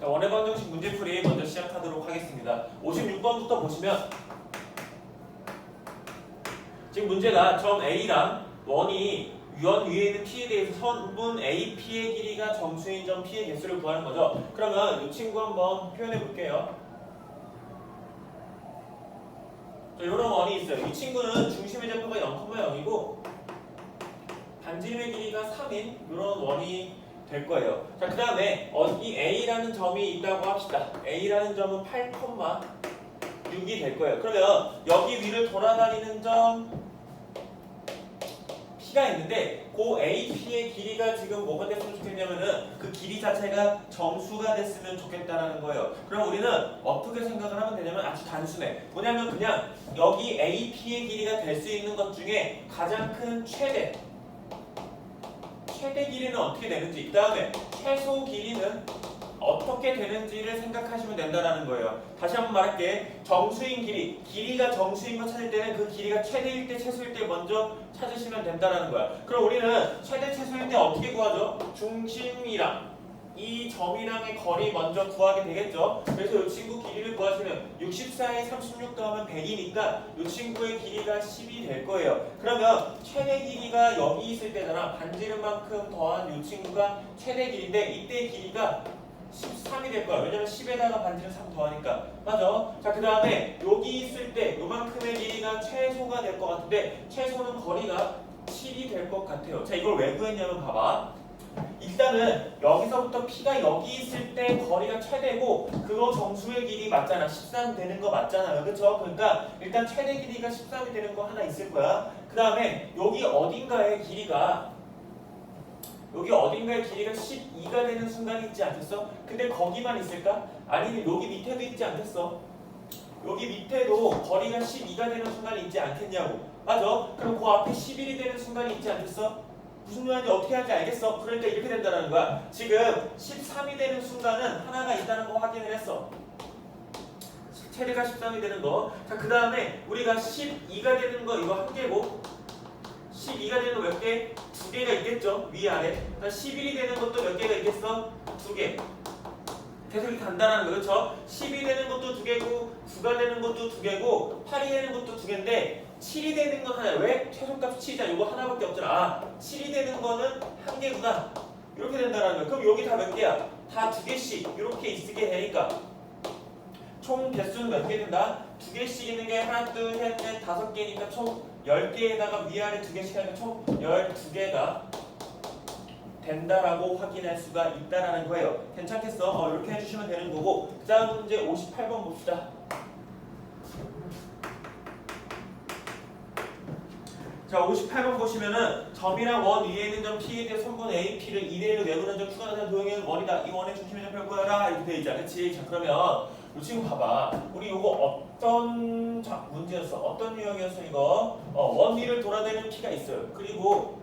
자, 원의 방정식 문제풀이 먼저 시작하도록 하겠습니다. 56번부터 보시면 지금 문제가 점 A랑 원이 원 위에 있는 P에 대해서 선분 AP의 길이가 정수인 점 P의 개수를 구하는 거죠. 그러면 이 친구 한번 표현해 볼게요. 자, 이런 원이 있어요. 이 친구는 중심의 좌표가 0,0이고 반지름의 길이가 3인 이런 원이 될 거예요. 자, 그 다음에 어, 이 A라는 점이 있다고 합시다. A라는 점은 8,6이 될 거예요. 그러면 여기 위를 돌아다니는 점 P가 있는데 그 AP의 길이가 지금 뭐가 됐으면 좋겠냐면은 그 길이 자체가 정수가 됐으면 좋겠다라는 거예요. 그럼 우리는 어떻게 생각을 하면 되냐면 아주 단순해. 뭐냐면 그냥 여기 AP의 길이가 될 수 있는 것 중에 가장 큰 최대 최대 길이는 어떻게 되는지 그 다음에 최소 길이는 어떻게 되는지를 생각하시면 된다는 거예요. 다시 한번 말할게. 정수인 길이, 길이가 정수인 거 찾을 때는 그 길이가 최대일 때, 최소일 때 먼저 찾으시면 된다는 거야. 그럼 우리는 최대, 최소일 때 어떻게 구하죠? 중심이랑 이 점이랑의 거리 먼저 구하게 되겠죠. 그래서 이 친구 길이를 구하시면 64에 36 더하면 100이니까 이 친구의 길이가 10이 될 거예요. 그러면 최대 길이가 여기 있을 때잖아. 반지름만큼 더한 이 친구가 최대 길인데 이때의 길이가 13이 될 거야. 왜냐면 10에다가 반지름 3 더하니까. 맞아. 자, 그 다음에 여기 있을 때 요만큼의 길이가 최소가 될 것 같은데 최소는 거리가 7이 될 것 같아요. 자, 이걸 왜 구했냐면 봐봐. 일단은 여기서부터 P가 여기 있을 때 거리가 최대고 그거 정수의 길이 맞잖아. 13 되는 거 맞잖아요. 그렇죠? 그러니까 일단 최대 길이가 13이 되는 거 하나 있을 거야. 그 다음에 여기 어딘가의 길이가 여기 어딘가의 길이가 12가 되는 순간이 있지 않겠어? 근데 거기만 있을까? 아니면 여기 밑에도 있지 않겠어? 여기 밑에도 거리가 12가 되는 순간이 있지 않겠냐고 맞아? 그럼 그 앞에 11이 되는 순간이 있지 않겠어? 무슨 말인지 어떻게 하는지 알겠어? 그러니까 이렇게 된다는 거야 지금 13이 되는 순간은 하나가 있다는 거 확인을 했어 최대가 13이 되는 거. 자, 그 다음에 우리가 12가 되는 거 이거 한 개고 12가 되는 거 몇 개? 두 개가 있겠죠? 위아래. 자, 11이 되는 것도 몇 개가 있겠어? 두 개. 계속 간다는 거 그렇죠? 10이 되는 것도 두 개고 9가 되는 것도 두 개고 8이 되는 것도 두 개인데 7이 되는 건 하나. 왜? 최소값 7이잖아. 이거 하나밖에 없잖아. 아, 7이 되는 거는 한 개구나. 이렇게 된다는 거야. 그럼 여기 다 몇 개야? 다 두 개씩 이렇게 있게 되니까 총 개수는 몇 개 된다? 두 개씩 있는 게 하나, 둘, 셋, 넷, 다섯 개니까 총 10개에다가 위아래 두 개씩 하니까 총 12개가 된다라고 확인할 수가 있다라는 거예요. 괜찮겠어? 어, 이렇게 해주시면 되는 거고 그 다음 문제 58번 봅시다. 자, 58번 보시면은 점이랑 원 위에 있는 점 P에 대해 선분 A, P를 2대1로 내부는 점 나타난 도형의 원이다. 이 원의 중심의 점표를 구하라. 이렇게 돼 있잖아. 그치? 자, 그러면 이 친구 봐봐. 우리 이거 어떤 자, 문제였어? 어떤 유형이었어, 이거? 어, 원 위를 돌아다니는 P가 있어요. 그리고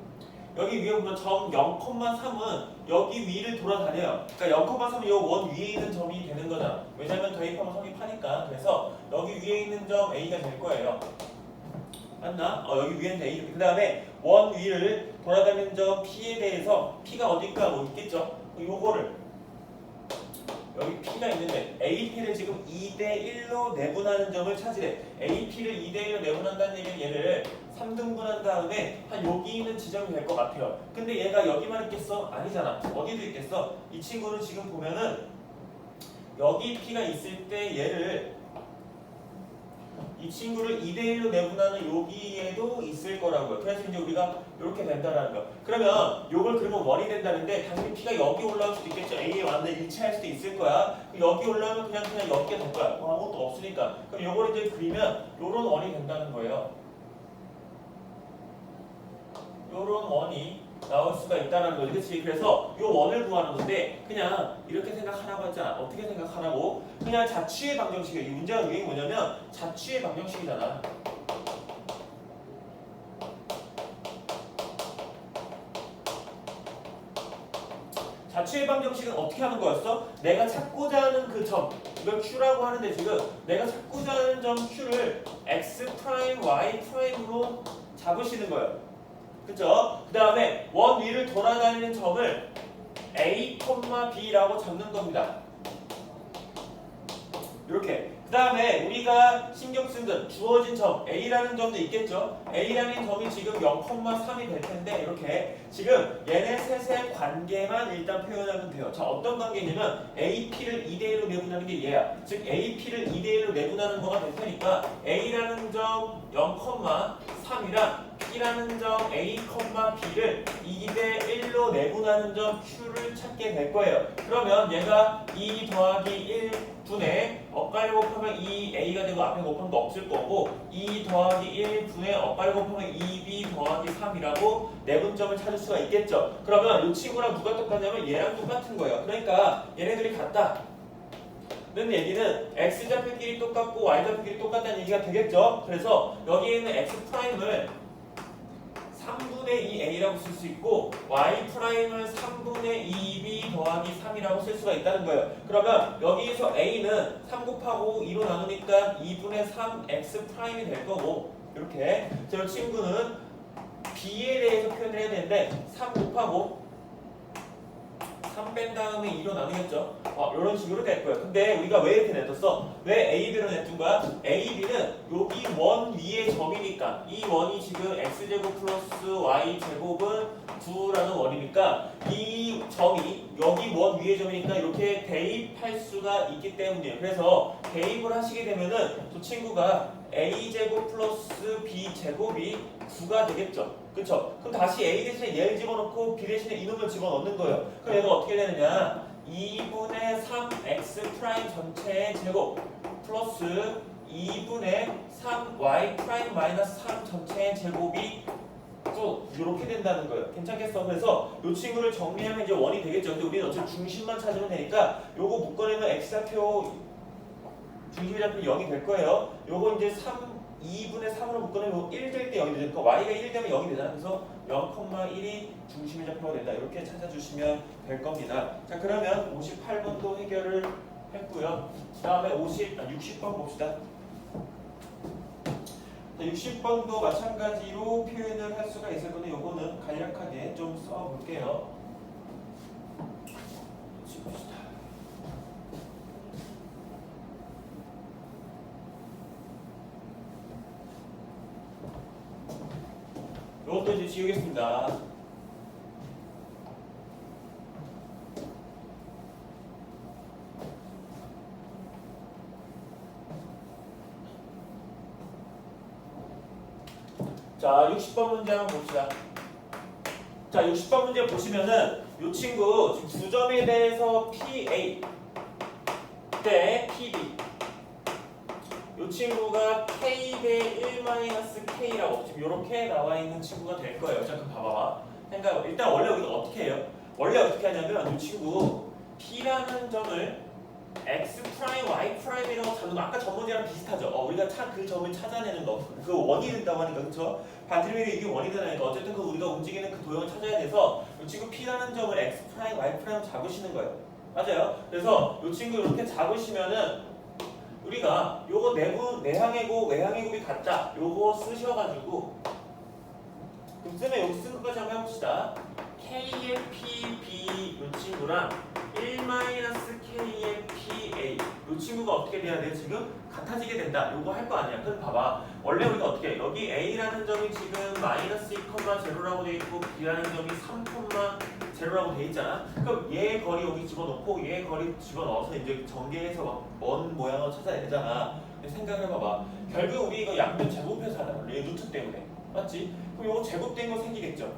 여기 위에 보면 점 0,3은 여기 위를 돌아다녀요. 그러니까 0,3은 이 원 위에 있는 점이 되는 거잖아. 왜냐면 대입하면 성립하니까. 그래서 여기 위에 있는 점 A가 될 거예요. 맞나? 어, 여기 위에는 A. 그 다음에 원 위를 돌아다니는 점 P에 대해서 P가 어딜까 뭐 있겠죠? 요거를 여기 P가 있는데 AP를 지금 2대 1로 내분하는 점을 찾으래. AP를 2대 1로 내분한다는 얘기는 얘를 3등분한 다음에 한 여기 있는 지점이 될 것 같아요. 근데 얘가 여기만 있겠어? 아니잖아. 어디도 있겠어? 이 친구는 지금 보면은 여기 P가 있을 때 얘를 이 친구를 2대1로 내분하는 여기에도 있을 거라고요. 그래서 이제 우리가 이렇게 된다라는 거. 그러면 요걸 그러면 원이 된다는데 당연히 P가 여기 올라올 수도 있겠죠. A에 왔는데 일치할 수도 있을 거야. 여기 올라오면 그냥 그냥 여기가 될 거야. 뭐 아무것도 없으니까. 그럼 요걸 이제 그리면 요런 원이 된다는 거예요. 요런 원이 나올 수가 있다는 거지. 그치? 그래서 요 원을 구하는 건데 그냥 이렇게 생각하라고 했잖아. 어떻게 생각하라고? 그냥 자취의 방정식이야. 이 문제가 유행이 뭐냐면 자취의 방정식이잖아. 자취의 방정식은 어떻게 하는 거였어? 내가 찾고자 하는 그 점, 이걸 Q라고 하는데 지금 내가 찾고자 하는 점 Q를 X 프라임, Y 프라임으로 잡으시는 거예요. 그죠? 그 다음에 원 위를 돌아다니는 점을 A, B라고 잡는 겁니다. 이렇게. 그 다음에 우리가 신경 쓴 점, 주어진 점, A라는 점도 있겠죠? A라는 점이 지금 0,3이 될 텐데, 이렇게. 지금 얘네 셋의 관계만 일단 표현하면 돼요. 자, 어떤 관계냐면, AP를 2대1로 내분하는 게 얘야. 즉, AP를 2대1로 내분하는 거가 될 테니까, A라는 점 0,3이랑 P라는 점 A, B를 2대 1로 내분하는 점 Q를 찾게 될 거예요. 그러면 얘가 2 더하기 1분의 엇갈 곱하면 2A가 되고 앞에 곱하면 거 없을 거고 2 더하기 1분의 엇갈 곱하면 2B 더하기 3이라고 내분점을 찾을 수가 있겠죠. 그러면 이 친구랑 누가 똑같냐면 얘랑 똑같은 거예요. 그러니까 얘네들이 같다. 는 얘기는 x좌표끼리 똑같고 y좌표끼리 똑같다는 얘기가 되겠죠. 그래서 여기에 있는 x 프라임을 3분의 2a라고 쓸 수 있고 y 프라임을 3분의 2b 더하기 3이라고 쓸 수가 있다는 거예요. 그러면 여기에서 a는 3 곱하고 2로 나누니까 2분의 3 x 프라임이 될 거고 이렇게 저 친구는 b에 대해서 표현을 해야 되는데 3 곱하고 3 뺀 다음에 2로 나누겠죠. 어, 이런 식으로 될 거예요. 근데 우리가 왜 이렇게 내뒀어? 왜 A, B로 냈둔 거야? A, B는 여기 원 위의 점이니까 이 원이 지금 X제곱 플러스 Y제곱은 9라는 원이니까 이 점이 여기 원 위의 점이니까 이렇게 대입할 수가 있기 때문이에요. 그래서 대입을 하시게 되면은 저 친구가 A제곱 플러스 B제곱이 9가 되겠죠. 그쵸? 그럼 다시 A 대신에 얘를 집어넣고 B 대신에 이놈을 집어넣는 거예요. 그럼 얘가 어떻게 되느냐? 2분의 3x 프라임 전체의 제곱 플러스 2분의 3y 프라임 마이너스 3 전체의 제곱이 또 이렇게 된다는 거예요. 괜찮겠어? 그래서 이 친구를 정리하면 이제 원이 되겠죠. 근데 우리는 어차피 중심만 찾으면 되니까 요거 묶어내면 x좌표 좌표 0이 될 거예요. 요거 이제 3 2분의 3으로 묶어내면 1 될 때 0이 되니까 y가 1 되면 0이 되잖아. 그래서 0,1이 중심의 좌표가 된다. 이렇게 찾아주시면 될 겁니다. 자 그러면 58번도 해결을 했고요. 그 다음에 50, 아, 60번 봅시다. 자, 60번도 마찬가지로 표현을 할 수가 있을 건데 요거는 간략하게 좀 써볼게요. 지우겠습니다. 자, 60번 문제 한번 봅시다. 자, 60번 문제 보시면은 이 친구 지금 두 점에 대해서 PA 대 PB 이 친구가 K 대 1-K라고 지금 이렇게 나와 있는 친구가 될 거예요. 자, 그럼 봐봐. 생각 일단 원래 우리가 어떻게 해요? 원래 어떻게 하냐면 이 친구 P라는 점을 x 프라임, y 프라임이라고 다루면 아까 전 문제랑 비슷하죠. 어, 우리가 차, 그 점을 찾아내는 거, 그 원이 된다고 하니까 그렇죠? 반지름이 이게 원이 되니까 어쨌든 그 우리가 움직이는 그 도형을 찾아야 돼서 이 친구 p라는 점을 x 프라임, y 프라임 잡으시는 거예요. 맞아요. 그래서 이 친구 이렇게 잡으시면은 우리가 요거 내부 외항의 곱이 같다. 요거 쓰셔가지고 그럼 쓰면 여기 쓴 것까지 한번 해봅시다. K의 PB 이 친구랑 1-K의 PA 이 친구가 어떻게 돼야 돼? 지금 같아지게 된다. 요거 할 거 아니야. 그럼 봐봐. 원래 우리가 어떻게 해? 여기 A라는 점이 지금 마이너스 2,0라고 돼 있고 B라는 점이 3,0라고 돼 있잖아. 그럼 얘 거리 여기 집어넣고 얘 거리 집어넣어서 이제 전개해서 막먼 모양을 찾아야 되잖아. 근데 생각을 해봐봐. 결국 우리 이거 양변 제곱해서. 얘 루트 때문에. 맞지? 그럼 요거 제곱된 거 생기겠죠?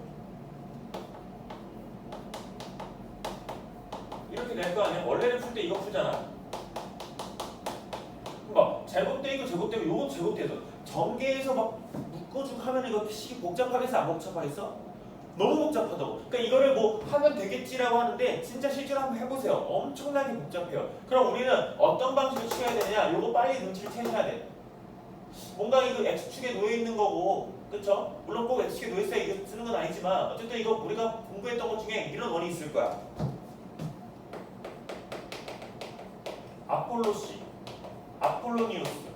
이렇게 될 거 아니야? 원래는 풀 때 이거 풀잖아. 막 제곱되고 제곱되고 요건 제곱돼서 전개해서 막 묶어주고 하면 이거 시 복잡하겠어 안 복잡하겠어? 너무 복잡하다고. 그러니까 이거를 뭐 하면 되겠지라고 하는데 진짜 실제로 한번 해보세요. 엄청나게 복잡해요. 그럼 우리는 어떤 방식을 취해야 되냐? 요거 빨리 눈치를 채셔야 돼. 뭔가 이거 x축에 놓여 있는 거고, 그쵸? 물론 꼭 x축에 놓여 있어야 이거 쓰는 건 아니지만 어쨌든 이거 우리가 공부했던 것 중에 이런 원이 있을 거야. 아폴로시, 아폴로니우스.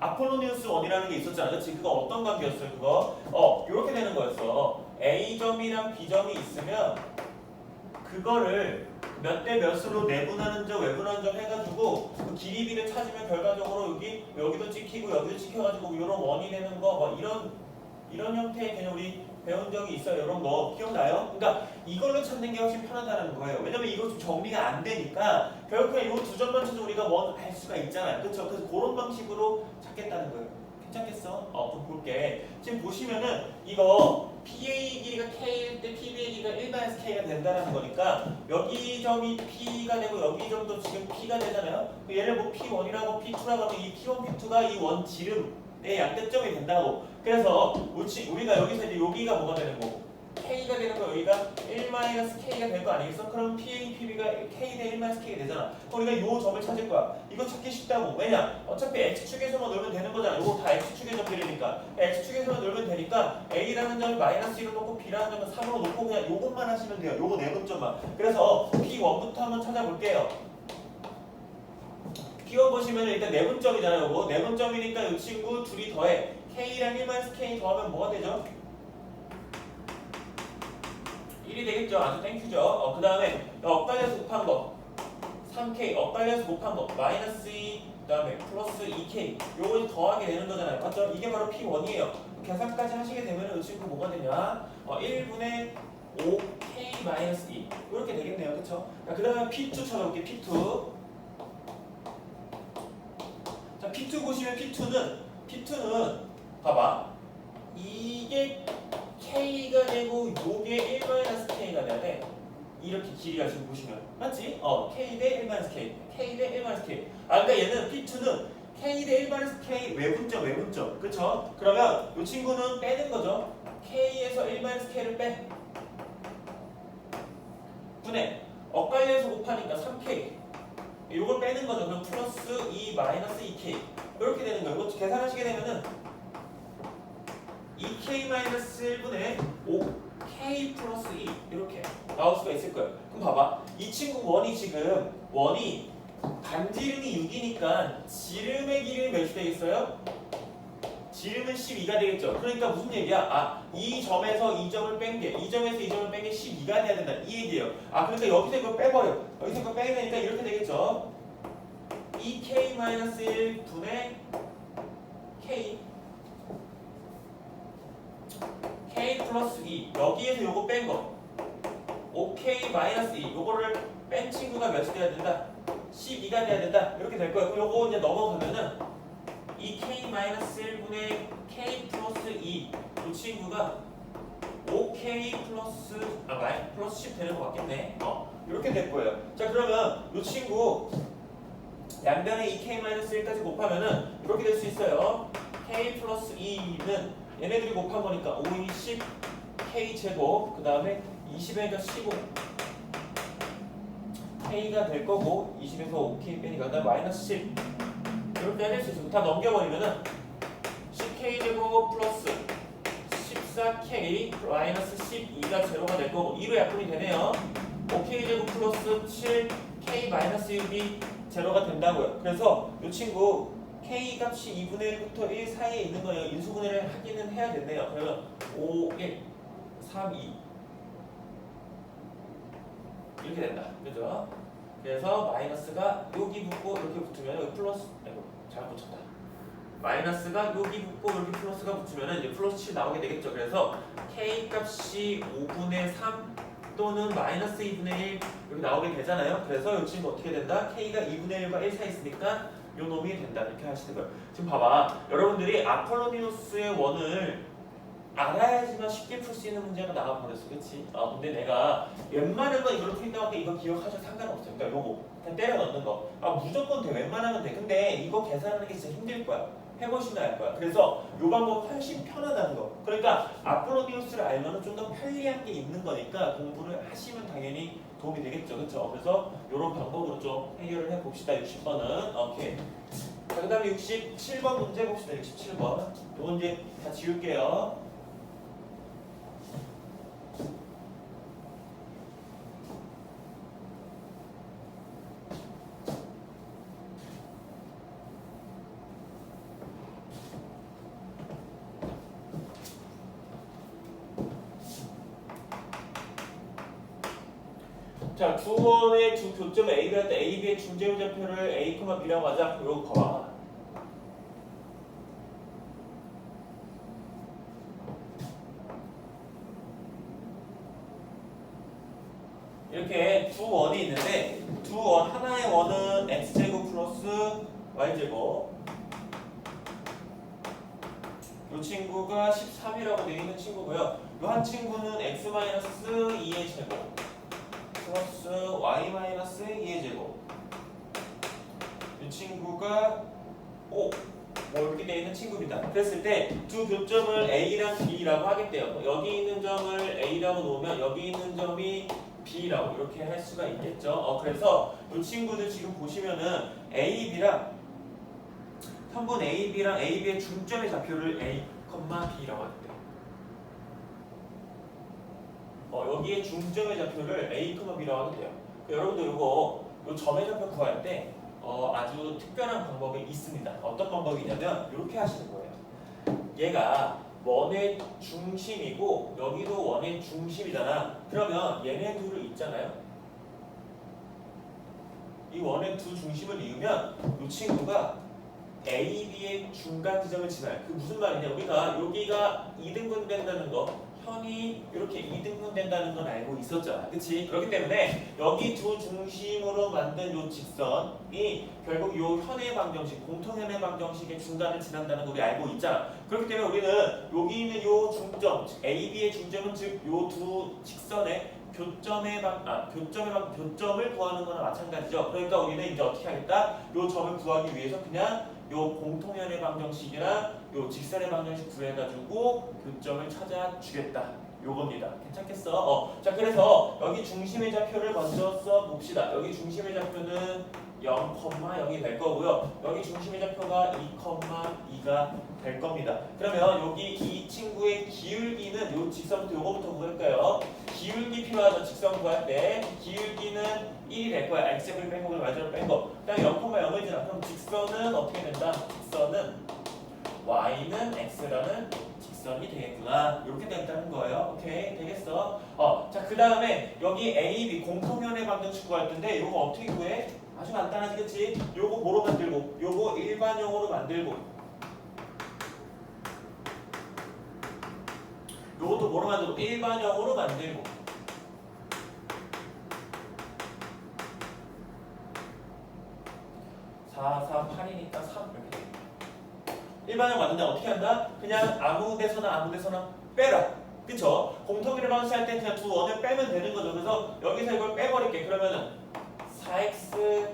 어? 아폴로니우스 원이라는 게 있었잖아. 그치? 그거 어떤 관계였어요? 그거? 어, 이렇게 되는 거였어. A점이랑 B점이 있으면 그거를 몇 대 몇으로 내분하는 점, 외분하는 점 해가지고 그 길이비를 찾으면 결과적으로 여기 여기도 찍히고 여기도 찍혀가지고 이런 원이 되는 거 뭐 이런 이런 형태의 개념 우리 배운 적이 있어요. 이런 거 기억나요? 그러니까 이걸로 찾는 게 훨씬 편하다는 거예요. 왜냐면 이거 좀 정리가 안 되니까 결국에 이두 점만 쳐도 우리가 원 알 수가 있잖아요. 그렇죠? 그래서 그런 방식으로 찾겠다는 거예요. 괜찮겠어? 어, 좀 볼게. 지금 보시면은 이거 PA 길이가 K일 때 PB의 길이가 1마이너스 K가 된다는 거니까 여기 점이 P가 되고 여기 점도 지금 P가 되잖아요. 얘를 뭐 P1이라고 P2라고 하면 이 P1, P2가 이 원 지름의 양대점이 된다고. 그래서 우리가 여기서 이제 여기가 뭐가 되는 거고 K가 되는 거 여기가 1-K가 될 거 아니겠어? 그럼 PA, PB가 K 대 1-K가 되잖아. 그럼 우리가 요 점을 찾을 거야. 이거 찾기 쉽다고. 왜냐? 어차피 X축에서만 놀면 되는 거잖아. 이거 다 X축의 점들이니까. X축에서만 놀면 되니까 A라는 점을 마이너스 1로 놓고 B라는 점을 3으로 놓고 그냥 요것만 하시면 돼요. 요거 네 분점만. 그래서 P1부터 한번 찾아볼게요. P1 보시면 일단 네 분점이잖아요. 요거 네 분점이니까 이 친구 둘이 더해. K랑 1-K 더하면 뭐가 되죠? 1이 되겠죠. 아주 땡큐죠. 어, 그 다음에 억달려서 곱한 거 3K 억달려서 곱한 거 마이너스 2 그다음에 플러스 2K 요거 더하게 되는 거잖아요. 맞죠? 이게 바로 P1이에요. 계산까지 하시게 되면 이 친구 뭐가 되냐? 어, 1분의 5K 마이너스 2 이렇게 되겠네요. 그렇죠? 그 다음에 P2 찾아볼게요. P2 자 P2 보시면 P2는 P2는 봐봐 이게 K가 되고 요게 1-K가 돼야 돼. 이렇게 길이가 지금 보시면 맞지? 어 K 대 1-K K 대 1-K 아 그러니까 얘는 P2는 K 대 1-K 외분점 외분점. 그쵸? 그러면 이 친구는 빼는 거죠? K에서 1-K를 빼. 분해. 엇갈려서 곱하니까 3K 요걸 빼는 거죠. 그럼 플러스 2 마이너스 2K 이렇게 되는 거예요. 이거 계산하시게 되면은 2K-1분의 5K 플러스 2 이렇게 나올 수가 있을 거예요. 그럼 봐봐. 이 친구 원이 지금 원이 반지름이 6이니까 지름의 길이는 몇이 되겠어요? 지름은 12가 되겠죠. 그러니까 무슨 얘기야? 아, 이 점에서 이 점을 뺀 게, 이 점에서 이 점을 뺀 게 12가 돼야 된다. 이 얘기예요. 아, 그러니까 여기서 이거 빼버려. 여기서 이거 빼야 되니까 이렇게 되겠죠. 2K-1분의 K K 플러스 2 여기에서 요거 뺀 거. 5K 마이너스 2 요거를 뺀 친구가 몇이 돼야 된다? 12가 돼야 된다. 이렇게 될 거예요. 그럼 요거 이제 넘어가면은 2K 마이너스 1분의 K 플러스 2이 친구가 5K 플러스 아 마이 플러스 10 되는 거 같겠네. 어? 이렇게 될 거예요. 자 그러면 이 친구 양변에 2K 마이너스 1까지 곱하면은 이렇게 될 수 있어요. K 플러스 2는 얘네들이 곱한 거니까 5, 2, 10 K 제곱 그 다음에 20에니까 15 K가 될 거고 20에서 5K 빼니까 그다음 마이너스 10 이렇게 해낼 수 있어 다 넘겨버리면은 10K 제곱 플러스 14K 마이너스 12가 제로가 될 거고 2로 약분이 되네요. 5K 제곱 플러스 7K 마이너스 6이 제로가 된다고요. 그래서 이 친구 K 값이 2분의 1부터 1 사이에 있는 거예요. 인수분해를 하기는 해야 된대요. 그러면 5, 1, 3, 2 이렇게 된다. 그죠? 그래서 마이너스가 여기 붙고 이렇게 붙으면 여기 플러스 아이고 잘못 붙였다. 마이너스가 여기 붙고 이렇게 플러스가 붙으면 이제 플러스 7 나오게 되겠죠. 그래서 K 값이 5분의 3 또는 마이너스 2분의 1 이렇게 나오게 되잖아요. 그래서 이 친구 어떻게 된다? K가 2분의 1과 1 사이 있으니까 요 놈이 된다 이렇게 하시는 거예요. 지금 봐봐 여러분들이 아폴로니우스의 원을 알아야지만 쉽게 풀 수 있는 문제가 나와 버렸어, 그렇지? 아 근데 내가 웬만한 건 이걸로 풀린다고 할때 이거 기억하셔도 상관없어요. 그러니까 요거 그냥 때려 넣는 거. 아 무조건 돼, 웬만하면 돼. 근데 이거 계산하는 게 진짜 힘들 거야. 해보시면 알 거야. 그래서 요 방법 훨씬 편하다는 거. 그러니까 아폴로니우스를 알면은 좀더 편리한 게 있는 거니까 공부를 하시면 당연히 도움이 되겠죠, 그렇죠? 그래서 이런 방법으로 좀 해결을 해 봅시다. 60번은 오케이. 자, 그 다음에 67번 문제 봅시다. 67번. 요건 이제 다 지울게요. 중재율 좌표를 A, B라고 하자. 이거 봐봐. 이렇게 두 원이 있는데 두 원 하나의 원은 x제곱 플러스 y제곱 이 친구가 13이라고 되어 있는 친구고요. 이 한 친구는 x-2의 제곱 플러스 y-2의 제곱 이 친구가 5뭐 이렇게 되어 있는 친구입니다. 그랬을 때 두 교점을 A랑 B라고 하겠대요. 여기 있는 점을 A라고 놓으면 여기 있는 점이 B라고 이렇게 할 수가 있겠죠. 어, 그래서 이 친구들 지금 보시면은 A, B랑 선분 A, B랑 A, B의 중점의 좌표를 A, B라고 하는데요. 어, 여기에 중점의 좌표를 A, B라고 하는데요. 여러분들 이거 이 점의 좌표 구할 때 어, 아주 특별한 방법이 있습니다. 어떤 방법이냐면 이렇게 하시는 거예요. 얘가 원의 중심이고 여기도 원의 중심이잖아. 그러면 얘네 둘을 있잖아요. 이 원의 두 중심을 이으면 이 친구가 A, B의 중간 지점을 지나요. 그 무슨 말이냐? 우리가 여기가 이등분 된다는 거, 현이 이렇게 이등분 된다는 건 알고 있었잖아. 그치? 그렇기 때문에 여기 두 중심으로 만든 요 직선이 결국 요 현의 방정식, 공통현의 방정식의 중간을 지난다는 걸 우리 알고 있잖아. 그렇기 때문에 우리는 여기 있는 요 중점, 즉 A, B의 중점은 즉 요 두 직선의 교점의 방, 아, 교점의 방, 교점을 구하는 거나 마찬가지죠. 그러니까 우리는 이제 어떻게 하겠다? 요 점을 구하기 위해서 그냥 요 공통연의 방정식이랑 요 직선의 방정식 구해가지고 교점을 찾아주겠다. 요겁니다. 괜찮겠어? 어. 자, 그래서 여기 중심의 좌표를 먼저 써봅시다. 여기 중심의 좌표는 0,0이 될 거고요. 여기 중심의 좌표가 2,2가 될 겁니다. 그러면 여기 이 친구의 기울기는 요 직선부터 요거부터 구할까요? 기울기 필요하죠. 직선 구할 때 기울기는 1이 될 거야. x를 뺀 거를 y를 뺀 거. 그다음에 0,0을 지나. 그럼 직선은 어떻게 된다? 직선은 y는 x라는 직선이 되겠구나. 이렇게 된다는 거예요. 오케이 되겠어. 어, 자 그 다음에 여기 a, b 공통연의 방정식 구할 텐데 요거 어떻게 구해? 아주 간단하지, 그치? 요거 뭐로 만들고, 요거 일반형으로 만들고, 요것도 뭐로 만들고, 일반형으로 만들고. 사, 사, 8이니까 3 이렇게 돼. 일반형 만든다 어떻게 한다? 그냥 아무 데서나 아무 데서나 빼라. 그쵸? 공통비를 방식할 때 그냥 두 원을 빼면 되는 거죠. 그래서 여기서 이걸 빼버릴게. 그러면은 4x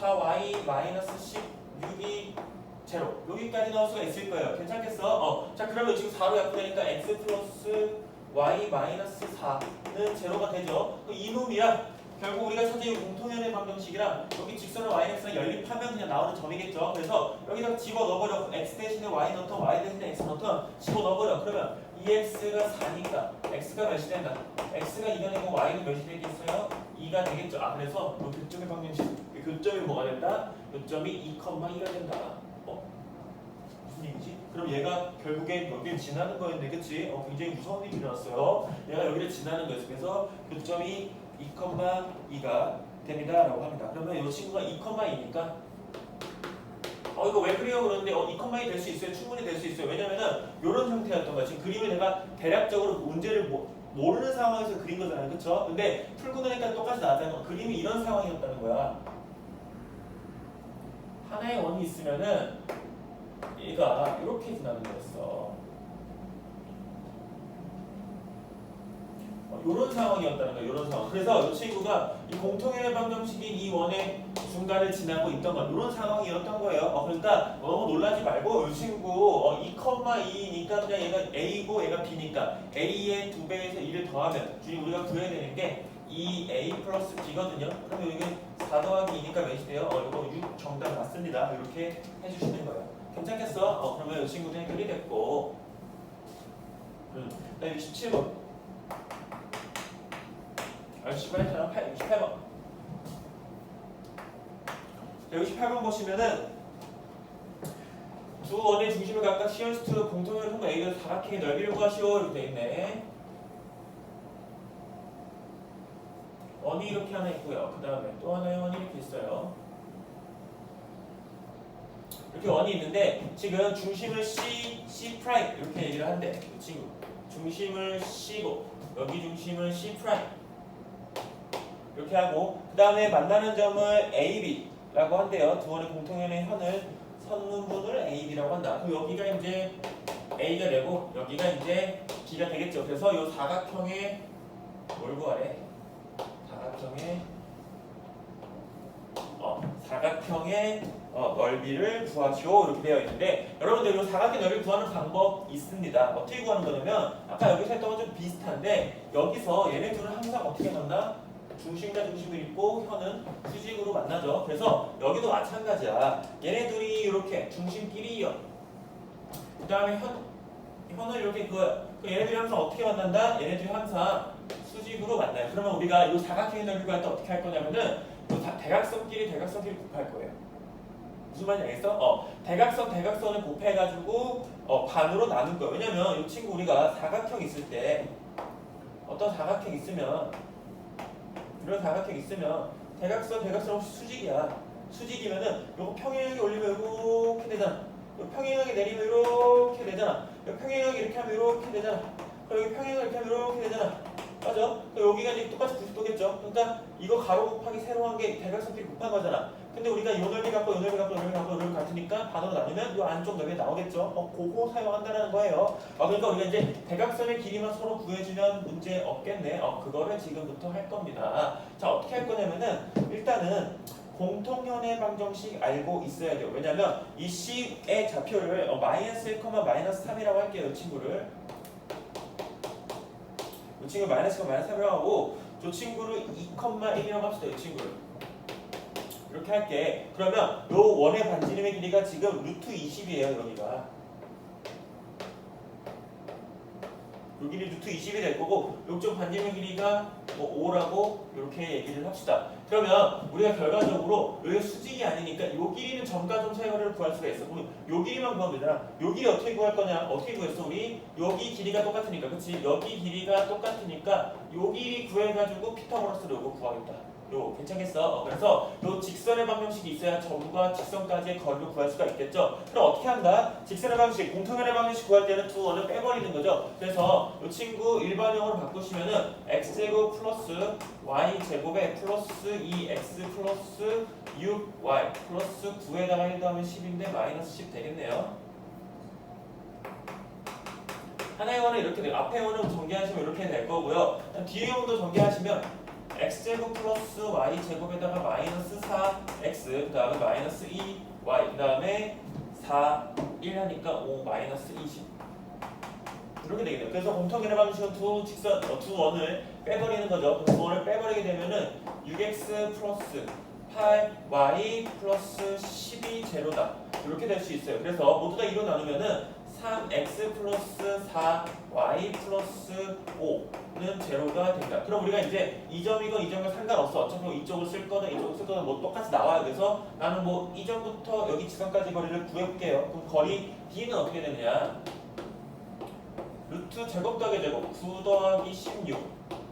4y 마이너스 16이 제로 여기까지 나올 수가 있을 거예요. 괜찮겠어? 어. 자 그러면 지금 4로 약분되니까 x 플러스 y 마이너스 4는 제로가 되죠. 그 이놈이야. 결국 우리가 찾은 이 공통연의 방정식이랑 여기 직선을 yx랑 연립하면 그냥 나오는 점이겠죠. 그래서 여기다 집어 넣어버려. x 대신에 y 넣던 y 대신에 x 넣던 집어 넣어버려. 그러면 2x가 4니까 x가 몇이 된다? x가 2가 되고 y는 몇이 되겠어요? 2가 되겠죠. 아 그래서 이 교점의 방정식, 이 교점이 뭐가 된다? 교점이 2,2가 된다. 어? 무슨 얘기지? 그럼 얘가 결국에 여기를 지나는 거였네, 그치? 어, 굉장히 무서운 일이 일어났어요. 얘가 여기를 지나는 거였어. 그래서 교점이 2,2가 됩니다 라고 합니다. 그러면 이 친구가 2,2니까 어 이거 왜 그래요 그러는데 어 2,2 될 수 있어요. 충분히 될 수 있어요. 왜냐면은 이런 형태였던 거야. 지금 그림을 내가 대략적으로 문제를 모, 모르는 상황에서 그린 거잖아요. 그쵸? 근데 풀고 나니까 똑같이 나왔다는 건 그림이 이런 상황이었다는 거야. 하나의 원이 있으면은 얘가 이렇게 지나는 거였어. 어, 이런 상황이었다는 거야. 이런 상황. 그래서 이 친구가 이 공통연의 방정식인 이 원의 중간을 지나고 있던 건 이런 상황이었던 거예요. 어, 그러니까 너무 놀라지 말고 이 친구 어, 2,2니까 그냥 얘가 A고 얘가 B니까 A의 두 배에서 2를 더하면 지금 우리가 구해야 되는 게 2A 플러스 B거든요. 그러면 여기 4 더하기 2니까 몇이 돼요? 어, 이거 6 정답 맞습니다. 이렇게 해주시는 거예요. 괜찮겠어? 어, 그러면 이 친구도 해결이 됐고 음, 그다음에 17번 아, 18번, 68번. 68번 보시면은 두 원의 중심을 각각 시언스투 공통을 통해 A가 사각형의 넓이를 구하시오 이렇게 돼 있네. 원이 이렇게 하나 있고요. 그 다음에 또 하나의 원이 이렇게 있어요. 이렇게 원이 있는데 지금 중심을 C, C 프라임 이렇게 얘기를 한대. 이 친구. 중심을 C고 여기 중심을 C 프라임 이렇게 하고 그 다음에 만나는 점을 AB라고 한대요. 두 원의 공통연의 현을 선분분을 AB라고 한다. 그럼 여기가 이제 A가 되고 여기가 이제 B가 되겠죠. 그래서 이 사각형의 뭘 구하래? 사각형의 어, 사각형의 어, 넓이를 구하시오 이렇게 되어 있는데 여러분들 이 사각형 넓이 구하는 방법 있습니다. 어떻게 구하는 거냐면 아까 여기서 했던 건 좀 비슷한데 여기서 얘네 둘은 항상 어떻게 만나? 중심과 중심을 있고 현은 수직으로 만나죠. 그래서 여기도 마찬가지야. 얘네 둘이 이렇게 중심끼리 연. 그 다음에 현 현을 이렇게 그, 그 얘네들이 항상 어떻게 만난다? 얘네들이 항상 수직으로 만나요. 그러면 우리가 이 사각형의 넓이를 구할 때 어떻게 할 거냐면은 대각선끼리 대각선끼리 곱할 거예요. 무슨 말인지 알겠어? 어, 대각선 대각선을 곱해가지고 어, 반으로 나눈 거예요. 왜냐면 이 친구 우리가 사각형 있을 때 어떤 사각형 있으면 이런 사각형 있으면 대각선 대각선 혹시 수직이야. 수직이면은 요거 평행하게 올리면 이렇게 되잖아. 요 평행하게 내리면 이렇게 되잖아. 요 평행하게 이렇게 하면 이렇게 되잖아. 그리고 여기 평행하게 이렇게 하면 이렇게 되잖아. 맞아? 그럼 여기가 이제 똑같이 90도겠죠? 그러니까 이거 가로 곱하기 세로 한 게 대각선끼리 곱한 거잖아. 근데 우리가 요 넓이 갖고 요 넓이 갖고 요 넓이 갖고 같으니까 반으로 나누면 요 안쪽 넓이 나오겠죠? 어, 그거 사용한다는 거예요. 아, 그러니까 우리가 이제 대각선의 길이만 서로 구해주면 문제 없겠네. 어, 그거를 지금부터 할 겁니다. 자, 어떻게 할 거냐면은 일단은 공통연의 방정식 알고 있어야 돼요. 왜냐면 이 C의 좌표를 어, 마이너스 1, 마이너스 3이라고 할게요. 이 친구를. 이 친구 마이너스 1, 마이너스 3이라고 하고 저 친구를 2,1이라고 합시다. 이 친구를. 이렇게 할게. 그러면 요 원의 반지름의 길이가 지금 루트 20이에요. 여기가. 요 길이 루트 20이 될 거고 요쪽 반지름의 길이가 뭐 5라고 이렇게 얘기를 합시다. 그러면 우리가 결과적으로 여기 수직이 아니니까 요 길이는 점과 점 사이의 거리를 구할 수가 있어. 그럼 요 길이만 구하면 되잖아. 요 길이 어떻게 구할 거냐? 어떻게 구했어? 우리 여기 길이가 똑같으니까, 그렇지? 여기 길이가 똑같으니까 요 길이 구해가지고 피타고라스를 요거 구하겠다. 요 괜찮겠어? 어, 그래서 요 직선의 방정식이 있어야 점과 직선까지의 거리를 구할 수가 있겠죠. 그럼 어떻게 한다? 직선의 방정식, 공통연의 방정식 구할 때는 두 원을 빼버리는 거죠. 그래서 요 친구 일반형으로 바꾸시면은 x제곱 플러스 y 제곱에 플러스 2x 플러스 6y 플러스 9에다가 1 더하면 10인데 마이너스 10 되겠네요. 하나의 원은 이렇게 돼요. 앞에 원은 전개하시면 이렇게 될 거고요. 뒤에 원도 전개하시면 x제곱 플러스 y 제곱에다가 마이너스 4x 그 다음에 마이너스 2y 그 다음에 4, 1 하니까 5 마이너스 20 이렇게 되겠네요. 그래서 공통연의 방식은 두 직선, 어, 두 원을 빼버리는 거죠. 두 원을 빼버리게 되면은 6x 플러스 8y 플러스 12 제로다. 이렇게 될 수 있어요. 그래서 모두 다 2로 나누면은 3x 플러스 4y 플러스 5는 제로가 된다. 그럼 우리가 이제 이 점이건 이 점과 상관없어. 어차피 이쪽을 쓸 거든 이쪽을 쓸 거든 뭐 똑같이 나와요. 그래서 나는 뭐 이 점부터 여기 지점까지 거리를 구해볼게요. 그럼 거리 D는 어떻게 되느냐? 루트 제곱 더하기 제곱 9 더하기 16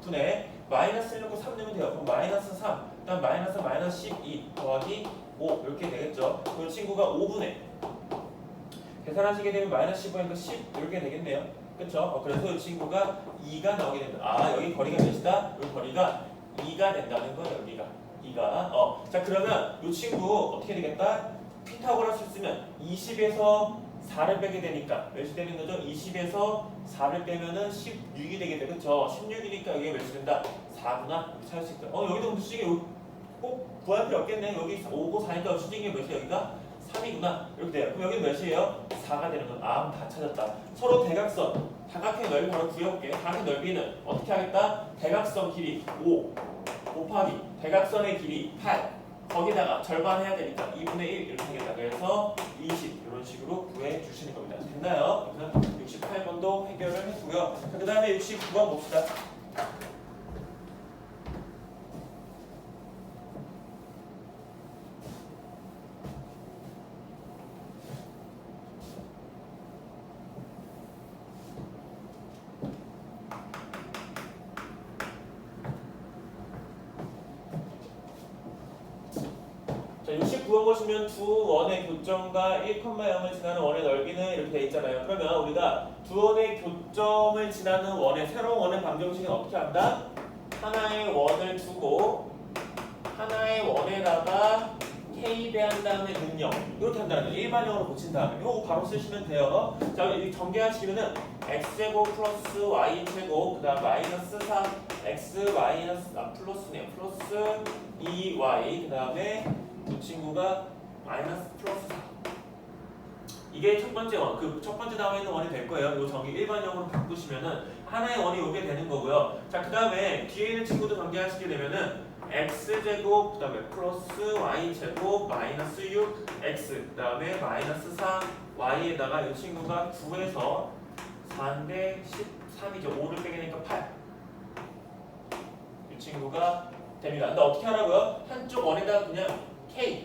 분의 마이너스 1 넣고 3 넣으면 돼요. 그럼 마이너스 3, 그다음 마이너스 마이너스 12 더하기 5 이렇게 되겠죠. 그 친구가 5분의 계산하시게 되면 마이너스 15니까 10 이렇게 되겠네요. 그렇죠? 어, 그래서 이 친구가 2가 나오게 됩니다. 아 여기 거리가 몇이다? 여기 거리가 2가 된다는 거예요. 여기가 2가. 어, 자 그러면 이 친구 어떻게 되겠다? 피타고라스 쓰면 20에서 4를 빼게 되니까 몇이 되는 거죠? 20에서 4를 빼면은 16이 되게 돼. 그렇죠? 16이니까 여기가 몇이 된다? 4구나. 이렇게 찾을 수 있다. 어 여기도 수직이 꼭 구할 필요 없겠네. 여기 5고 4니까 수직이 몇이야? 여기가 3이구나. 이렇게 돼요. 그럼 여기 몇이에요? 4가 되는 건 아, 다 찾았다. 서로 대각선, 다각형 넓이 바로 구해볼게. 다각형 넓이는 어떻게 하겠다? 대각선 길이 5 곱하기 대각선의 길이 8 거기다가 절반 해야 되니까 2분의 1 이렇게 하겠다. 그래서 20 이런 식으로 구해 주시는 겁니다. 됐나요? 그래서 68번도 해결을 했고요. 그 다음에 69번 봅시다. 구해보시면 두 원의 교점과 1,0을 지나는 원의 넓이는 이렇게 돼 있잖아요. 그러면 우리가 두 원의 교점을 지나는 원의 새로운 원의 방정식은 어떻게 한다? 하나의 원을 두고 하나의 원에다가 k 배한 다음에 능력 이렇게 한다는 거죠. 일반형으로 고친 다음에 이거 바로 쓰시면 돼요. 자, 이 전개하시면은 x제곱 플러스 y제곱 그다음 마이너스 4 x 마이너스 아 플러스네요. 플러스 2y 그다음에 이 친구가 마이너스 플러스 4 이게 첫 번째 원, 그첫 번째 나와 있는 원이 될 거예요. 이 정의 일반형으로 바꾸시면은 하나의 원이 오게 되는 거고요. 자, 그 다음에 뒤에 있는 친구도 전개하시게 되면은 x 제곱 그다음에 플러스 y 제곱 마이너스 6 x 그다음에 마이너스 4 y에다가 이 친구가 9에서 4인데 13이죠. 5를 빼게니까 8. 이 친구가 됩니다. 근데 어떻게 하라고요? 한쪽 원에다가 그냥 k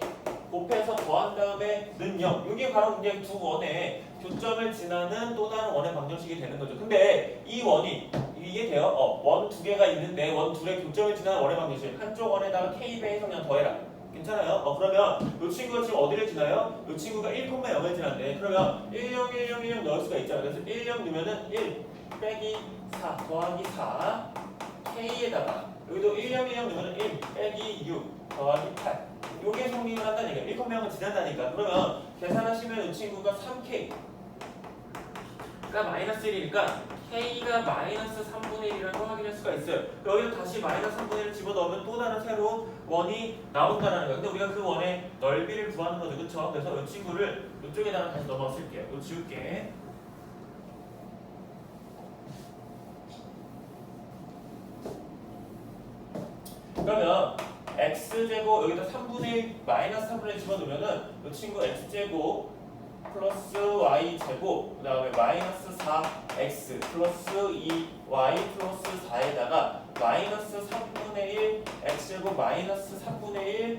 곱해서 더한 다음에 는 0. 이게 바로 그냥 두 원의 교점을 지나는 또 다른 원의 방정식이 되는 거죠. 근데 이 원이 이게 돼요? 어, 원 두 개가 있는데 원 둘의 교점을 지나는 원의 방정식. 한쪽 원에다가 k 배해서 그냥 더해라. 괜찮아요? 어, 그러면 이 친구가 지금 어디를 지나요? 이 친구가 1,0을 지난대. 그러면 10, 10, 10 넣을 수가 있잖아요. 그래서 1, 0 넣으면은 1 빼기 4 더하기 4 k에다가 여기도 1, 0, 1, 0 넣으면 1 빼기 6 더하기 8 요게 성립을 한다니까 1,0을 지난다니까. 그러면 계산하시면 이 친구가 3k 가 마이너스 1이니까 k가 마이너스 3분의 1이라는 걸 확인할 수가 있어요. 여기서 다시 마이너스 3분의 1을 집어넣으면 또 다른 새로운 원이 나온다는 거예요 근데 우리가 그 원의 넓이를 구하는 거죠. 그쵸? 그래서 이 친구를 이쪽에다가 다시 넘어 쓸게요. 이거 지울게. 그러면 x제곱 여기다 3분의 1 마이너스 3분의 1 집어넣으면은 이 친구 x제곱 플러스 y제곱 그 다음에 마이너스 4x 플러스 2y 플러스 4에다가 마이너스 3분의 1 x제곱 마이너스 3분의 1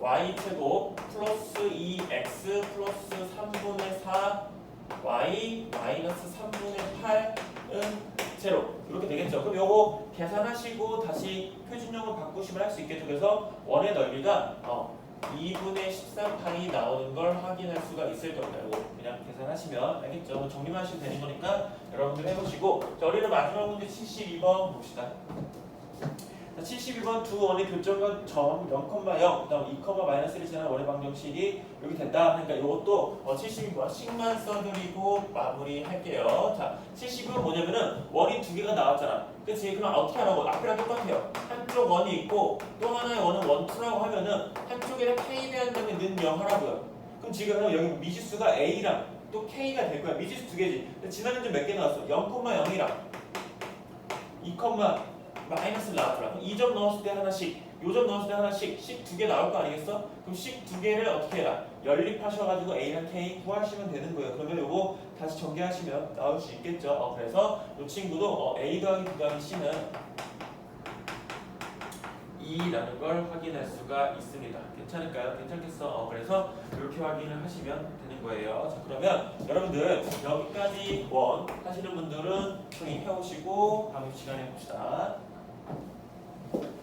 y제곱 플러스 2x 플러스 3분의 4 y 마이너스 3분의 8은 제로 이렇게 되겠죠. 그럼 요거 계산하시고 다시 표준형으로 바꾸시면 할 수 있겠죠. 그래서 원의 넓이가 어, 2분의 13파이 나오는 걸 확인할 수가 있을 겁니다. 이거 그냥 계산하시면 알겠죠? 정리만 하시면 되는 거니까 여러분들 해보시고 자, 우리는 마지막 문제 72번 봅시다. 자, 72번 두 원의 교점과 점 0,0 그다음 2, 마이너스를 지나는 원의 방정식이 이렇게 된다. 그러니까 이것도 어, 72번 식만 써드리고 마무리할게요. 자, 72번 뭐냐면은 원이 두 개가 나왔잖아. 그치? 그럼 어떻게 하라고? 앞이랑 똑같아요. 한쪽 원이 있고 또 하나의 원은 원투라고 하면은 한쪽에다 k 대한 다음에 는 0 하라고요. 그럼 지금 여기 미지수가 a랑 또 k가 될 거야. 미지수 두 개지. 지난해 좀몇 개 나왔어? 0,0이랑 2, 마이너스를 나왔더라. 그럼 2점 넣었을 때 하나씩, 요점 넣었을 때 하나씩, 식두개 나올 거 아니겠어? 그럼 식두 개를 어떻게 해라? 연립하셔가지고 A랑 K 구하시면 되는 거예요. 그러면 요거 다시 전개하시면 나올 수 있겠죠. 어, 그래서 이 친구도 어, A 더하기 B 더하기 C는 2라는 걸 확인할 수가 있습니다. 괜찮을까요? 괜찮겠어? 어, 그래서 이렇게 확인을 하시면 되는 거예요. 자, 그러면 여러분들 여기까지 원 하시는 분들은 조용히 해오시고 다음 시간에 봅시다. Thank you.